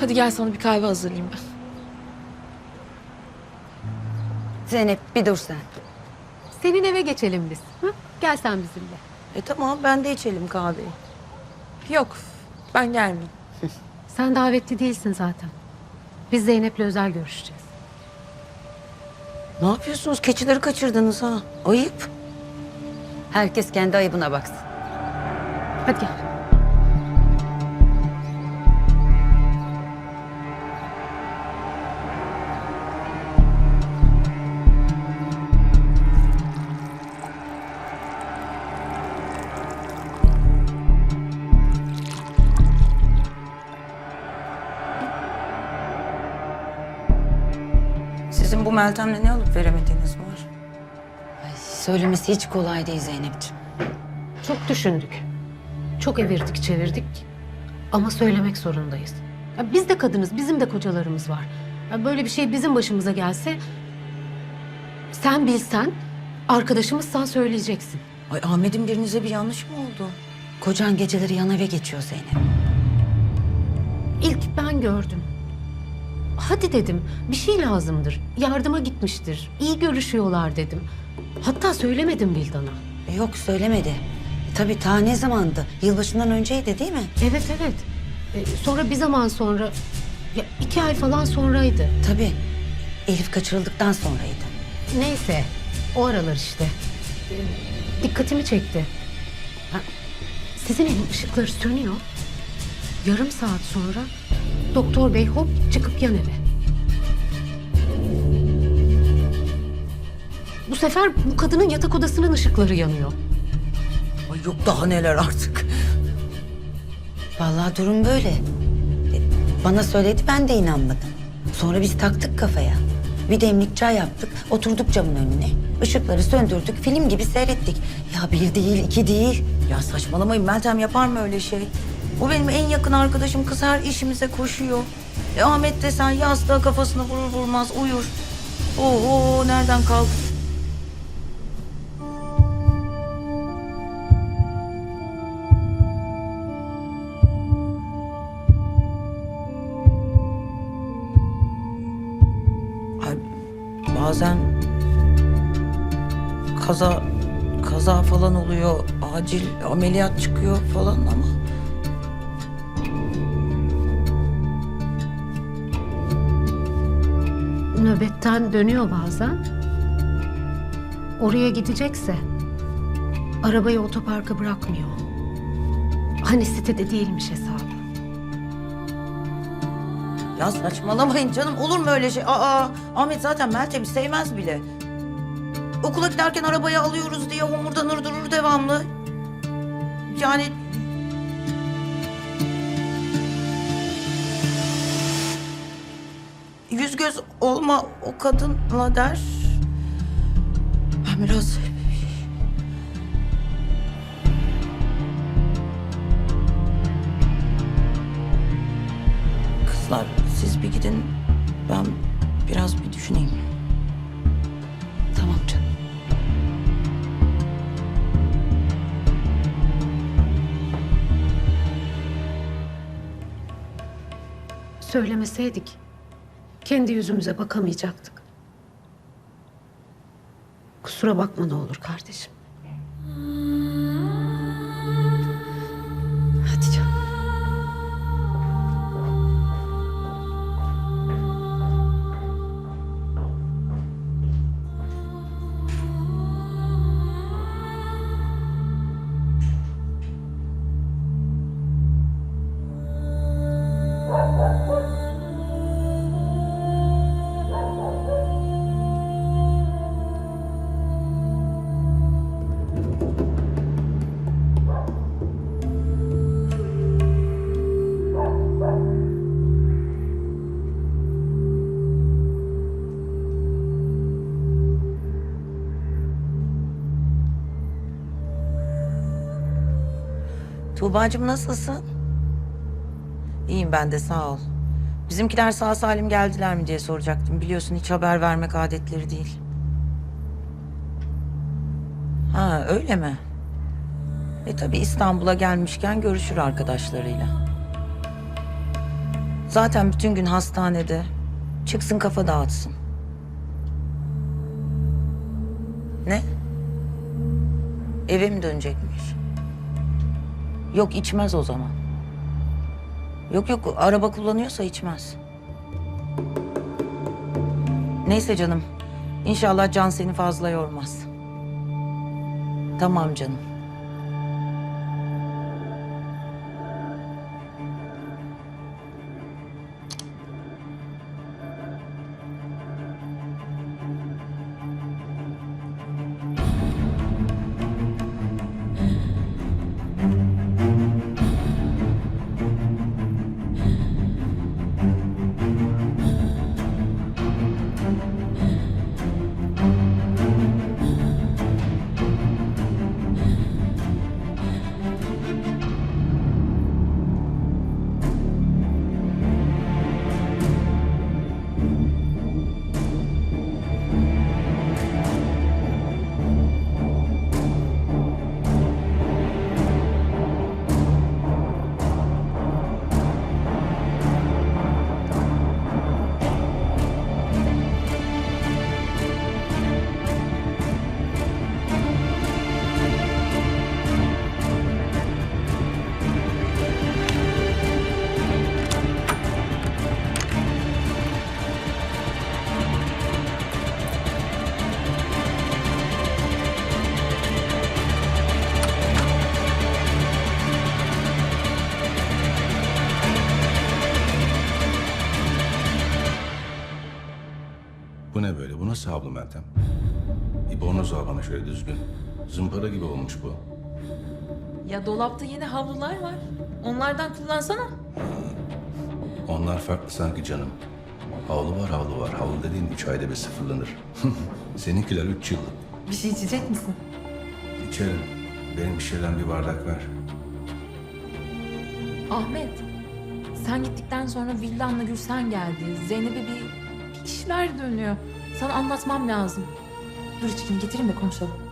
Hadi gel sana bir kahve hazırlayayım ben. Zeynep bir dur sen. Senin eve geçelim biz. Hı? Gel sen bizimle. E tamam ben de içelim kahveyi. Yok ben gelmeyeyim. Sen davetli değilsin zaten. Biz Zeynep'le özel görüşeceğiz. Ne yapıyorsunuz? Keçileri kaçırdınız ha. Ayıp. Herkes kendi ayıbına baksın. Hadi gel. Sizin bu Meltem'le ne alıp veremediğiniz var? Ay, söylemesi hiç kolay değil Zeynep'ciğim. Çok düşündük. Çok evirdik çevirdik. Ama söylemek zorundayız. Ya biz de kadınız, bizim de kocalarımız var. Ya böyle bir şey bizim başımıza gelse... Sen bilsen, arkadaşımızsan söyleyeceksin. Ay Ahmet'in birinize bir yanlış mı oldu? Kocan geceleri yan eve geçiyor Zeynep. İlk ben gördüm. Hadi dedim, bir şey lazımdır. Yardıma gitmiştir. İyi görüşüyorlar dedim. Hatta söylemedim Vildan'a. E, yok söylemedi. E, tabii ta ne zamandı? Yılbaşından önceydi değil mi? Evet evet. Ee, sonra bir zaman sonra, ya iki ay falan sonraydı. Tabii. Elif kaçırıldıktan sonraydı. Neyse, o aralar işte. Ee, dikkatimi çekti. Ha, sizin evin ışıkları sönüyor. Yarım saat sonra doktor bey hop çıkıp yan eve. Bu sefer bu kadının yatak odasının ışıkları yanıyor. Ay yok daha neler artık. Vallahi durum böyle. E, Bana söyledi ben de inanmadım. Sonra biz taktık kafaya. Bir demlik çay yaptık, oturduk camın önüne. Işıkları söndürdük, film gibi seyrettik. Ya bir değil, iki değil. Ya saçmalamayın Meltem yapar mı öyle şey? O benim en yakın arkadaşım kız her işimize koşuyor. E Ahmet de sen yastığa kafasını vurur vurmaz uyur. Oo nereden kalk? Ay, bazen kaza kaza falan oluyor. Acil ameliyat çıkıyor falan ama Nöbetten dönüyor bazen. Oraya gidecekse arabayı otoparka bırakmıyor. Hani sitede değilmiş hesabı. ya saçmalamayın canım olur mu öyle şey? Aa Ahmet zaten Meltem'i sevmez bile. Okula giderken arabaya alıyoruz diye homurdanır durur devamlı. Yani yüz göz olma o kadınla der. Ben biraz Kızlar siz bir gidin. Ben biraz bir düşüneyim. Tamam canım. Söylemeseydik kendi yüzümüze bakamayacaktık. Kusura bakma ne olur kardeşim. Tuğba'cığım nasılsın? İyiyim ben de sağ ol. Bizimkiler sağ salim geldiler mi diye soracaktım. Biliyorsun hiç haber vermek adetleri değil. Ha öyle mi? E tabii İstanbul'a gelmişken görüşür arkadaşlarıyla. Zaten bütün gün hastanede. Çıksın kafa dağıtsın. Ne? Eve mi dönecekmiş? Yok içmez o zaman. Yok yok araba kullanıyorsa içmez. Neyse canım. İnşallah Can seni fazla yormaz. Tamam canım. Havlu Meltem? Bir bornoz al bana şöyle düzgün. Zımpara gibi olmuş bu. Ya dolapta yeni havlular var. Onlardan kullansana. Onlar farklı sanki canım. Havlu var havlu var. Havlu dediğin üç ayda bir sıfırlanır. Seninkiler üç yıllık. Bir şey içecek misin? İçerim. Benim bir şeyden bir bardak ver. Ahmet, sen gittikten sonra Vildan'la Gülsen geldi. Zeynep'e bir, bir işler dönüyor. Sana anlatmam lazım. Dur içkini getireyim de konuşalım.